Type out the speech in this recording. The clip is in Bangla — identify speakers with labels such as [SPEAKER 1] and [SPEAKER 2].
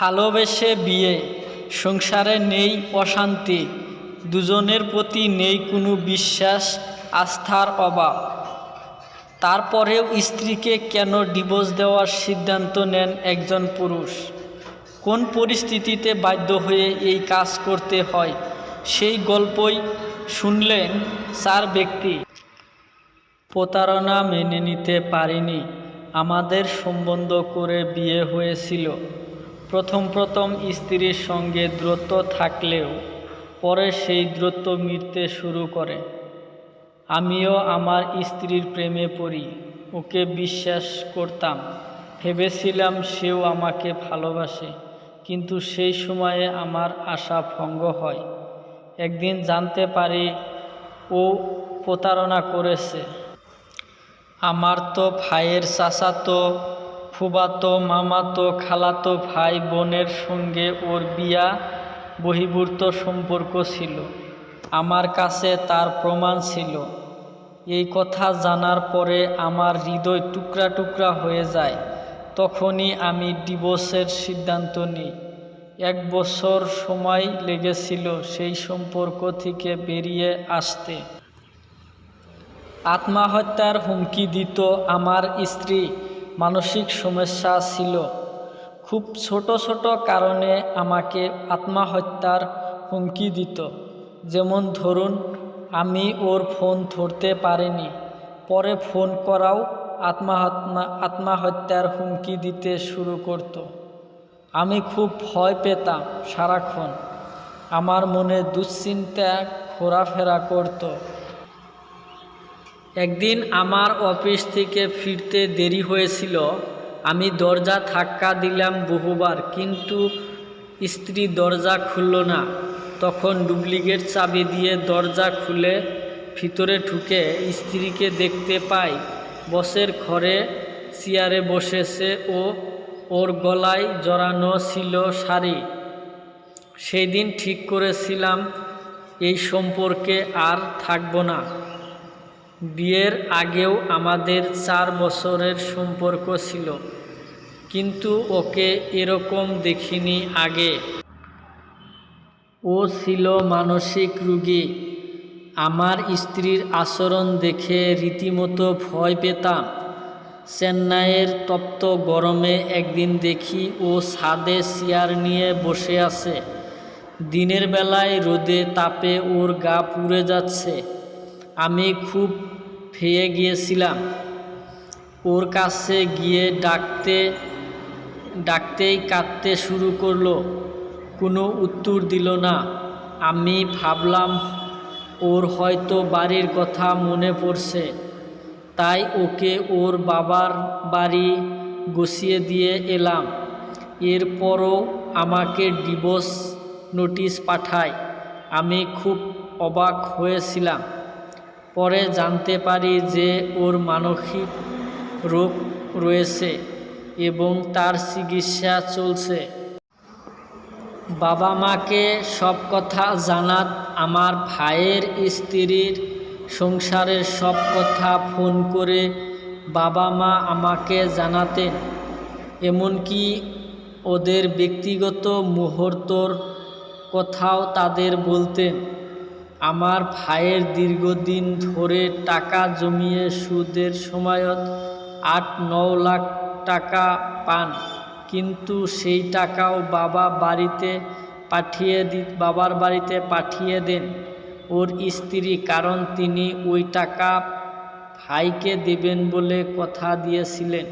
[SPEAKER 1] ভালোবেসে বিয়ে, সংসারে নেই অশান্তি, দুজনের প্রতি নেই কোনো বিশ্বাস, আস্থার অভাব। তারপরেও স্ত্রীকে কেন ডিভোর্স দেওয়ার সিদ্ধান্ত নেন একজন পুরুষ? কোন পরিস্থিতিতে বাধ্য হয়ে এই কাজ করতে হয়? সেই গল্পই শুনলেন চার ব্যক্তি। প্রতারণা মেনে নিতে পারিনি। আমাদের সম্বন্ধ করে বিয়ে হয়েছিল। প্রথম প্রথম স্ত্রীর সঙ্গে দ্রুত থাকলেও পরে সেই দূরত্ব মিটতে শুরু করে। আমিও আমার স্ত্রীর প্রেমে পড়ি, ওকে বিশ্বাস করতাম, ভেবেছিলাম সেও আমাকে ভালোবাসে, কিন্তু সেই সময়ে আমার আশা ভঙ্গ হয়। একদিন জানতে পারি, ও প্রতারণা করেছে। আমার তো ভাইয়ের চাচাতো ফুবাতো মামাতো, খালাতো ভাই বোনের সঙ্গে ওর বিয়া বহির্ভূত সম্পর্ক ছিল। আমার কাছে তার প্রমাণ ছিল। এই কথা জানার পরে আমার হৃদয় টুকরা টুকরা হয়ে যায়। তখনই আমি ডিভোর্সের সিদ্ধান্ত নিই। এক বছর সময় লেগেছিল সেই সম্পর্ক থেকে বেরিয়ে আসতে। আত্মহত্যার হুমকি দিত আমার স্ত্রী। মানসিক সমস্যা ছিল। খুব ছোট ছোট কারণে আমাকে আত্মহত্যার হুমকি দিত। যেমন ধরুন, আমি ওর ফোন ধরতে পারিনি। পরে ফোন করাও আত্মহত্যা, আত্মহত্যার হুমকি দিতে শুরু করত। আমি খুব ভয় পেতাম সারাক্ষণ। আমার মনে দুশ্চিন্তা ঘোরাফেরা করতো। একদিন আমার অফিস থেকে ফিরতে দেরি হয়েছিল, আমি দরজা ধাক্কা দিলাম বহুবার, কিন্তু স্ত্রী দরজা খুলল না। তখন ডুপ্লিকেট চাবি দিয়ে দরজা খুলে ভিতরে ঢুকে স্ত্রীকে দেখতে পাই, বসের ঘরে চেয়ারে বসেছে ও ওর গলায় জড়ানো ছিল শাড়ি। সেই দিন ঠিক করেছিলাম, এই সম্পর্কে আর থাকব না। বিয়ের আগেও আমাদের চার বছরের সম্পর্ক ছিল, কিন্তু ওকে এরকম দেখিনি আগে। ও ছিল মানসিক রুগী। আমার স্ত্রীর আচরণ দেখে রীতিমতো ভয় পেতাম। চেন্নাইয়ের তপ্ত গরমে একদিন দেখি ও ছাদে চেয়ার নিয়ে বসে আছে। দিনের বেলায় রোদে তাপে ওর গা পুড়ে যাচ্ছে। আমি খুব ফেয়ে গিয়েছিলাম। ওর কাছে গিয়ে ডাকতে, ডাকতেই কাঁদতে শুরু করল। কোনো উত্তর দিল না। আমি ভাবলাম, ওর হয়তো বাড়ির কথা মনে পড়ছে। তাই ওকে ওর বাবার বাড়ি গুছিয়ে দিয়ে এলাম। এরপরও আমাকে ডিভোর্স নোটিশ পাঠায়। আমি খুব অবাক হয়েছিলাম। পরে জানতে পারি যে ওর মানসিক রোগ রয়েছে এবং তার চিকিৎসা চলছে। বাবা মাকে সব কথা জানাত, আমার ভাইয়ের স্ত্রীর সংসারের সব কথা ফোন করে বাবা মা আমাকে জানাতেন, এমনকি ওদের ব্যক্তিগত মুহূর্তর কথাও তাদের বলতেন। আমার ভাইয়ের দীর্ঘদিন ধরে টাকা জমিয়ে সুদের সময়ত আট ন লাখ টাকা পান। কিন্তু সেই টাকাও বাবা বাড়িতে পাঠিয়ে দি, বাবার বাড়িতে পাঠিয়ে দেন। ওর স্ত্রী, কারণ তিনি ওই টাকা ভাইকে দেবেন বলে কথা দিয়েছিলেন।